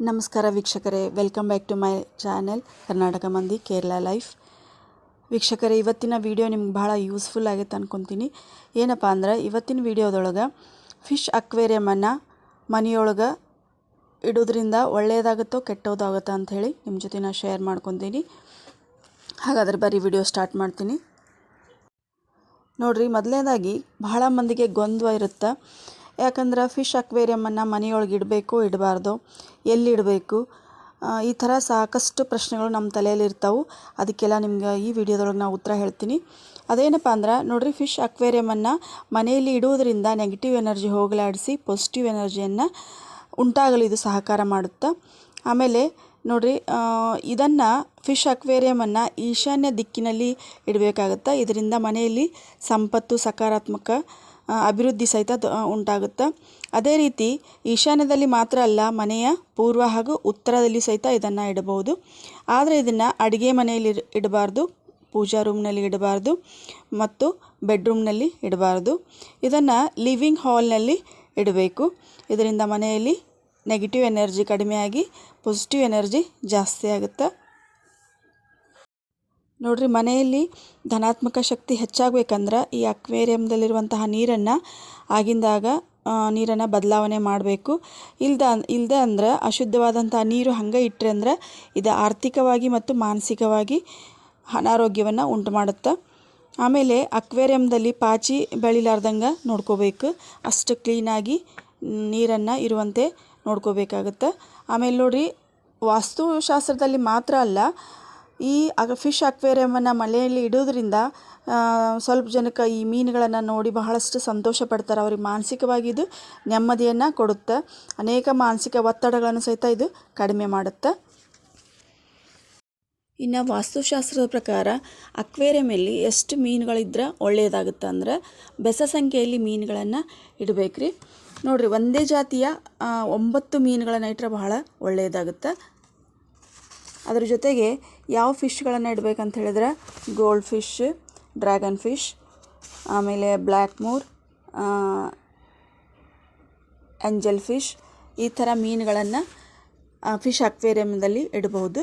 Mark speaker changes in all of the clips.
Speaker 1: ನಮಸ್ಕಾರ ವೀಕ್ಷಕರೇ welcome back to my channel Karnataka ಮಂದಿ, ಕೇರಳ ಲೈಫ್ ವೀಕ್ಷಕರೇ, ಇವತ್ತಿನ ವಿಡಿಯೋ ನಿಮ್ಗೆ ಭಾಳ ಯೂಸ್ಫುಲ್ ಆಗೈತೆ ಅನ್ಕೊತೀನಿ. ಏನಪ್ಪ ಅಂದ್ರೆ, ಇವತ್ತಿನ ವಿಡಿಯೋದೊಳಗೆ ಫಿಶ್ ಅಕ್ವೇರಿಯಮನ್ನು ಮನೆಯೊಳಗೆ ಇಡೋದ್ರಿಂದ ಒಳ್ಳೆಯದಾಗುತ್ತೋ ಕೆಟ್ಟೋದಾಗುತ್ತೋ ಅಂಥೇಳಿ ನಿಮ್ಮ ಜೊತೆ ನಾನು ಶೇರ್ ಮಾಡ್ಕೊತೀನಿ. ಹಾಗಾದ್ರೆ ಬರೀ ವಿಡಿಯೋ ಸ್ಟಾರ್ಟ್ ಮಾಡ್ತೀನಿ. ನೋಡಿರಿ ಮೊದಲನೇದಾಗಿ ಬಹಳ ಮಂದಿಗೆ ಗೊಂದಲ ಇರುತ್ತೆ. ಯಾಕಂದ್ರೆ ಫಿಶ್ ಅಕ್ವೇರಿಯಮನ್ನು ಮನೆಯೊಳಗೆ ಇಡಬೇಕು, ಇಡಬಾರ್ದು. ಎಲ್ಲಿಡಬೇಕು ಈ ಥರ ಸಾಕಷ್ಟು ಪ್ರಶ್ನೆಗಳು ನಮ್ಮ ತಲೆಯಲ್ಲಿ ಇರ್ತಾವೆ. ಅದಕ್ಕೆಲ್ಲ ನಿಮ್ಗೆ ಈ ವಿಡಿಯೋದೊಳಗೆ ನಾನು ಉತ್ತರ ಹೇಳ್ತೀನಿ. ಅದೇನಪ್ಪ ಅಂದ್ರೆ, ನೋಡಿರಿ ಫಿಶ್ ಅಕ್ವೇರಿಯಮನ್ನು ಮನೆಯಲ್ಲಿ ಇಡುವುದರಿಂದ ನೆಗೆಟಿವ್ ಎನರ್ಜಿ ಹೋಗಲಾಡಿಸಿ ಪಾಸಿಟಿವ್ ಎನರ್ಜಿಯನ್ನು ಉಂಟಾಗಲು ಇದು ಸಹಕಾರ ಮಾಡುತ್ತೆ? ಆಮೇಲೆ ನೋಡಿರಿ ಇದನ್ನು ಫಿಶ್ ಅಕ್ವೇರಿಯಮನ್ನು ಈಶಾನ್ಯ ದಿಕ್ಕಿನಲ್ಲಿ ಇಡಬೇಕಾಗುತ್ತೆ? ಇದರಿಂದ ಮನೆಯಲ್ಲಿ ಸಂಪತ್ತು ಸಕಾರಾತ್ಮಕ ಅಭಿವೃದ್ಧಿ ಸಹಿತ ಉಂಟಾಗುತ್ತೆ? ಅದೇ ರೀತಿ ಈಶಾನ್ಯದಲ್ಲಿ ಮಾತ್ರ ಅಲ್ಲ, ಮನೆಯ ಪೂರ್ವ ಹಾಗೂ ಉತ್ತರದಲ್ಲಿ ಸಹಿತ ಇದನ್ನು ಇಡಬಹುದು. ಆದರೆ ಇದನ್ನು ಅಡುಗೆ ಮನೆಯಲ್ಲಿ ಇಡಬಾರ್ದು, ಪೂಜಾ ರೂಮ್ನಲ್ಲಿ ಇಡಬಾರ್ದು ಮತ್ತು ಬೆಡ್ರೂಮ್ನಲ್ಲಿ ಇಡಬಾರ್ದು. ಇದನ್ನು ಲಿವಿಂಗ್ ಹಾಲ್ನಲ್ಲಿ ಇಡಬೇಕು. ಇದರಿಂದ ಮನೆಯಲ್ಲಿ ನೆಗೆಟಿವ್ ಎನರ್ಜಿ ಕಡಿಮೆಯಾಗಿ ಪಾಸಿಟಿವ್ ಎನರ್ಜಿ ಜಾಸ್ತಿ ಆಗುತ್ತೆ? ನೋಡಿರಿ, ಮನೆಯಲ್ಲಿ ಧನಾತ್ಮಕ ಶಕ್ತಿ ಹೆಚ್ಚಾಗಬೇಕಂದ್ರೆ ಈ ಅಕ್ವೇರಿಯಂದಲ್ಲಿರುವಂತಹ ನೀರನ್ನು ಆಗಿಂದಾಗ ನೀರನ್ನು ಬದಲಾವಣೆ ಮಾಡಬೇಕು. ಇಲ್ದ ಇಲ್ಲದೆ ಅಂದ್ರೆ ಅಶುದ್ಧವಾದಂಥ ನೀರು ಹಂಗೆ ಇಟ್ಟರೆ ಅಂದ್ರೆ, ಇದು ಆರ್ಥಿಕವಾಗಿ ಮತ್ತು ಮಾನಸಿಕವಾಗಿ ಅನಾರೋಗ್ಯವನ್ನು ಉಂಟು ಮಾಡುತ್ತೆ ಆಮೇಲೆ ಅಕ್ವೇರಿಯಂದಲ್ಲಿ ಪಾಚಿ ಬೆಳಿಲಾರ್ದಂಗೆ ನೋಡ್ಕೋಬೇಕು. ಅಷ್ಟು ಕ್ಲೀನಾಗಿ ನೀರನ್ನು ಇರುವಂತೆ ನೋಡ್ಕೋಬೇಕಾಗುತ್ತೆ. ಆಮೇಲೆ ನೋಡಿರಿ, ವಾಸ್ತುಶಾಸ್ತ್ರದಲ್ಲಿ ಮಾತ್ರ ಅಲ್ಲ ಈ ಅಗ ಫಿಶ್ ಅಕ್ವೇರಿಯಮನ್ನು ಮನೆಯಲ್ಲಿ ಇಡೋದ್ರಿಂದ ಸ್ವಲ್ಪ ಜನಕ್ಕೆ ಈ ಮೀನುಗಳನ್ನು ನೋಡಿ ಬಹಳಷ್ಟು ಸಂತೋಷ ಪಡ್ತಾರೆ. ಅವ್ರಿಗೆ ಮಾನಸಿಕವಾಗಿ ಇದು ನೆಮ್ಮದಿಯನ್ನು ಕೊಡುತ್ತೆ. ಅನೇಕ ಮಾನಸಿಕ ಒತ್ತಡಗಳನ್ನು ಸಹಿತ ಇದು ಕಡಿಮೆ ಮಾಡುತ್ತೆ. ಇನ್ನು ವಾಸ್ತುಶಾಸ್ತ್ರದ ಪ್ರಕಾರ ಅಕ್ವೇರಿಯಮಲ್ಲಿ ಎಷ್ಟು ಮೀನುಗಳಿದ್ರೆ ಒಳ್ಳೆಯದಾಗುತ್ತೆ ಅಂದ್ರೆ, ಬೆಸ ಸಂಖ್ಯೆಯಲ್ಲಿ ಮೀನುಗಳನ್ನು ಇಡಬೇಕ್ರಿ. ನೋಡಿರಿ, ಒಂದೇ ಜಾತಿಯ ಒಂಬತ್ತು ಮೀನುಗಳನ್ನು ಇಟ್ಟರೆ ಬಹಳ ಒಳ್ಳೆಯದಾಗುತ್ತೆ. ಅದ್ರ ಜೊತೆಗೆ ಯಾವ ಫಿಶ್ಗಳನ್ನು ಇಡಬೇಕಂತ ಹೇಳಿದ್ರೆ ಗೋಲ್ಡ್ ಫಿಶ್ ಡ್ರ್ಯಾಗನ್ ಫಿಶ್ ಆಮೇಲೆ ಬ್ಲ್ಯಾಕ್ ಮೂರ್ ಎಂಜಲ್ ಫಿಶ್ ಈ ಥರ ಮೀನುಗಳನ್ನು ಫಿಶ್ ಅಕ್ವೇರಿಯಮ್ದಲ್ಲಿ ಇಡಬಹುದು.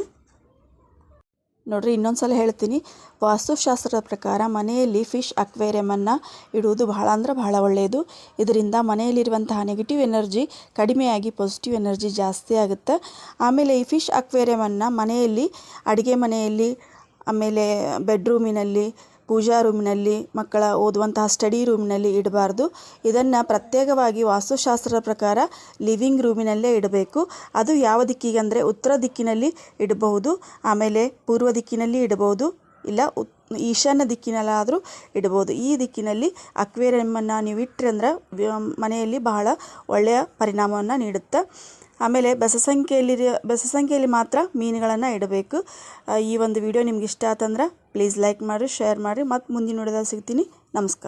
Speaker 1: ನೋಡಿರಿ ಇನ್ನೊಂದು ಸಲ ಹೇಳ್ತೀನಿ. ವಾಸ್ತುಶಾಸ್ತ್ರದ ಪ್ರಕಾರ ಮನೆಯಲ್ಲಿ ಫಿಶ್ ಅಕ್ವೇರಿಯಮನ್ನು ಇಡುವುದು ಬಹಳ ಅಂದ್ರೆ ಬಹಳ ಒಳ್ಳೆಯದು. ಇದರಿಂದ ಮನೆಯಲ್ಲಿರುವಂತಹ ನೆಗೆಟಿವ್ ಎನರ್ಜಿ ಕಡಿಮೆಯಾಗಿ ಪಾಸಿಟಿವ್ ಎನರ್ಜಿ ಜಾಸ್ತಿ ಆಗುತ್ತೆ. ಆಮೇಲೆ ಈ ಫಿಶ್ ಅಕ್ವೇರಿಯಮನ್ನು ಮನೆಯಲ್ಲಿ, ಅಡುಗೆ ಮನೆಯಲ್ಲಿ, ಆಮೇಲೆ ಬೆಡ್ರೂಮಿನಲ್ಲಿ ಪೂಜಾ ರೂಮಿನಲ್ಲಿ, ಮಕ್ಕಳ ಓದುವಂತಹ ಸ್ಟಡಿ ರೂಮಿನಲ್ಲಿ ಇಡಬಾರ್ದು. ಇದನ್ನು ಪ್ರತ್ಯೇಕವಾಗಿ ವಾಸ್ತುಶಾಸ್ತ್ರದ ಪ್ರಕಾರ ಲಿವಿಂಗ್ ರೂಮಿನಲ್ಲೇ ಇಡಬೇಕು. ಅದು ಯಾವ ದಿಕ್ಕಿಗೆ ಅಂದರೆ ಉತ್ತರ ದಿಕ್ಕಿನಲ್ಲಿ ಇಡಬಹುದು, ಆಮೇಲೆ ಪೂರ್ವ ದಿಕ್ಕಿನಲ್ಲಿ ಇಡಬಹುದು, ಇಲ್ಲ ಉತ್ ಈಶಾನ್ಯ ದಿಕ್ಕಿನಲ್ಲಾದರೂ ಇಡಬಹುದು. ಈ ದಿಕ್ಕಿನಲ್ಲಿ ಅಕ್ವೇರಿಯಮ್ಮನ್ನು ನೀವು ಇಟ್ಟರೆ ಅಂದ್ರೆ ಮನೆಯಲ್ಲಿ ಬಹಳ ಒಳ್ಳೆಯ ಪರಿಣಾಮವನ್ನು ನೀಡುತ್ತೆ ಆಮೇಲೆ ಬೆಸಸಂಖ್ಯೆಯಲ್ಲಿ ಬೆಸಸಂಖ್ಯೆಯಲ್ಲಿ ಮಾತ್ರ ಮೀನುಗಳನ್ನು ಇಡಬೇಕು. ಈ ಒಂದು ವಿಡಿಯೋ ನಿಮ್ಗೆ ಇಷ್ಟ ಆತಂದ್ರೆ ಪ್ಲೀಸ್ ಲೈಕ್ ಮಾಡಿರಿ ಶೇರ್ ಮಾಡಿರಿ. ಮತ್ತು ಮುಂದಿನ ವಿಡಿಯೋದಲ್ಲಿ ಸಿಗ್ತೀನಿ. ನಮಸ್ಕಾರ.